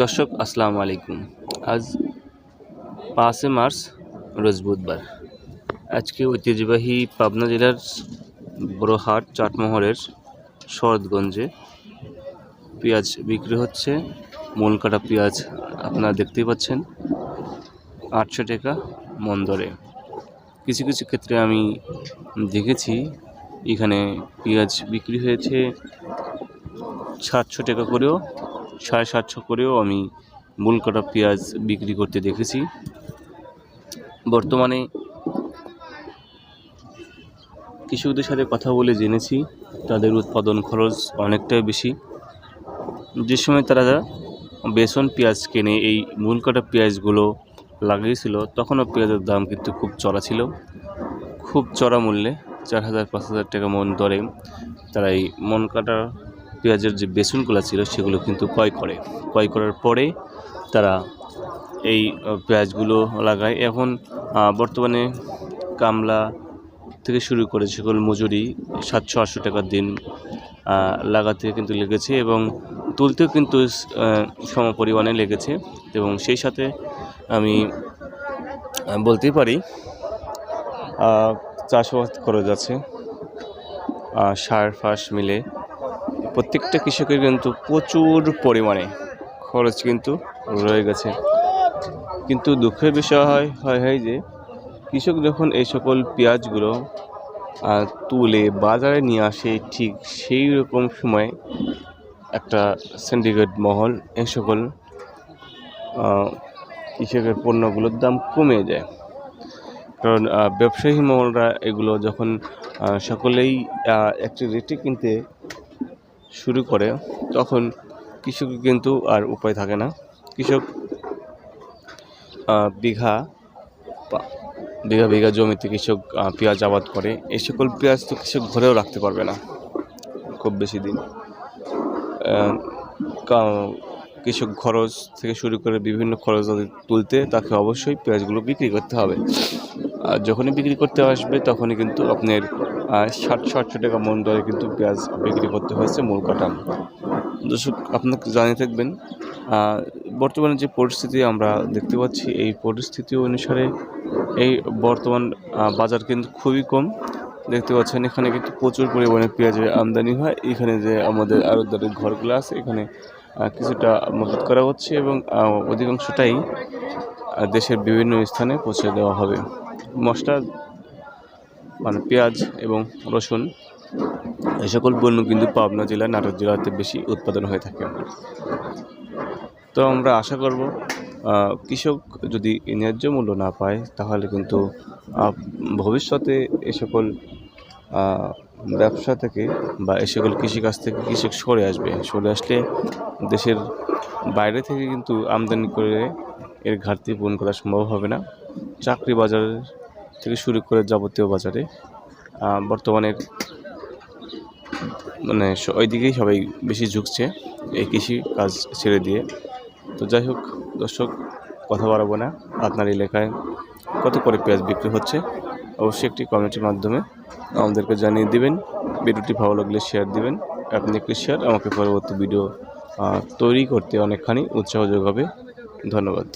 দর্শক, আসসালামু আলাইকুম। আজ পাঁচে মার্চ, রোজ বুধবার। আজকে ঐতিহ্যবাহী পাবনা জেলার বড়হাট চাটমোহরের শরৎগঞ্জে পেঁয়াজ বিক্রি হচ্ছে। মন কাটা পেঁয়াজ আপনারা দেখতেই পাচ্ছেন, আটশো টাকা মন দরে। কিছু কিছু ক্ষেত্রে আমি দেখেছি, এখানে পেঁয়াজ বিক্রি হয়েছে সাতশো টাকা করেও। সাড়ে সাতশো করেও আমি মূল কাটা পেঁয়াজ বিক্রি করতে দেখেছি। বর্তমানে কৃষকদের সাথে কথা বলে জেনেছি, তাদের উৎপাদন খরচ অনেকটাই বেশি। যে সময় তারা বেসন পেঁয়াজ কেনে, এই মূল কাটা পেঁয়াজগুলো লাগিয়েছিল, তখনও পেঁয়াজের দাম কিন্তু খুব চড়া ছিল। খুব চড়া মূল্যে চার হাজার, পাঁচ হাজার টাকা মন দরে তারা এই মন কাটা পেঁয়াজের যে বেসনগুলো ছিল, সেগুলো কিন্তু ক্রয় করে। ক্রয় করার পরে তারা এই পেঁয়াজগুলো লাগায়। এখন বর্তমানে কামলা থেকে শুরু করে সকল মজুরি সাতশো আটশো টাকার দিন লাগাতে কিন্তু লেগেছে এবং তুলতেও কিন্তু সম পরিমাণে লেগেছে এবং সেই সাথে আমি বলতেই পারি চাষাবাদ খরচ আছে সার ফাঁস মিলে প্রত্যেকটা কৃষকের কিন্তু প্রচুর পরিমাণে খরচ কিন্তু রয়ে গেছে। কিন্তু দুঃখের বিষয় হয় হয় হয় যে কৃষক যখন এই সকল পেঁয়াজগুলো তুলে বাজারে নিয়ে আসে ঠিক সেই রকম সময় একটা সিন্ডিকেট মহল এই সকল কৃষকের পণ্যগুলোর দাম কমে যায়। কারণ ব্যবসায়ী মহলরা এগুলো যখন সকলেই একটি রেটে কিনতে শুরু করে, তখন কৃষক কিন্তু আর উপায় থাকে না। কৃষক বিঘা বিঘা বিঘা জমিতে কৃষক পেঁয়াজ আবাদ করে। এই সকল পেঁয়াজ তো কৃষক ঘরেও রাখতে পারবে না, খুব বেশি দিন। কৃষক খরচ থেকে শুরু করে বিভিন্ন খরচ তুলতে, তাকে অবশ্যই পেঁয়াজগুলো বিক্রি করতে হবে। যখনই বিক্রি করতে আসবে, তখনই কিন্তু আপনার ষাট ষাটশো টাকা মন দরে কিন্তু পেঁয়াজ বিক্রি করতে হয়েছে মূল কাটা। দর্শক, আপনাকে জানিয়ে থাকবেন বর্তমানে যে পরিস্থিতি আমরা দেখতে পাচ্ছি, এই পরিস্থিতি অনুসারে এই বর্তমান বাজার কিন্তু খুবই কম। দেখতে পাচ্ছেন, এখানে কিন্তু প্রচুর পরিমাণে পেঁয়াজের আমদানি হয়। এখানে যে আমাদের আড়তদারের ঘরগুলো আছে, এখানে কিছুটা মদত করা হচ্ছে এবং অধিকাংশটাই দেশের বিভিন্ন স্থানে পৌঁছে দেওয়া হবে। মশলা মানে পেঁয়াজ এবং রসুন, এই সকল পণ্য কিন্তু পাবনা জেলা, নাটোর জেলাতে বেশি উৎপাদন হয়ে থাকে। তো আমরা আশা করব কৃষক যদি ন্যায্য মূল্য না পায়, তাহলে কিন্তু ভবিষ্যতে এ সকল ব্যবসা থেকে বা এ সকল কৃষিকাজ থেকে কৃষক সরে আসবে। সরে আসলে দেশের বাইরে থেকে কিন্তু আমদানি করে এর ঘাটতি পূরণ করা সম্ভব হবে না। চাকরি বাজার থেকে শুরু করে যাবতীয় বাজারে বর্তমানে মানে ওই দিকেই সবাই বেশি ঝুঁকছে এই কৃষি কাজ ছেড়ে দিয়ে। তো যাই হোক, দর্শক, কথা বাড়াবো না। আপনার এলাকায় কত করে পেঁয়াজ বিক্রি হচ্ছে? অবশ্যই একটি কমেন্টের মাধ্যমে আমাদেরকে জানিয়ে দিবেন। ভিডিওটি ভালো লাগলে শেয়ার দিবেন। আপনি একটি শেয়ার আমাকে পরবর্তী ভিডিও তৈরি করতে অনেকখানি উৎসাহ যোগাবে ধন্যবাদ।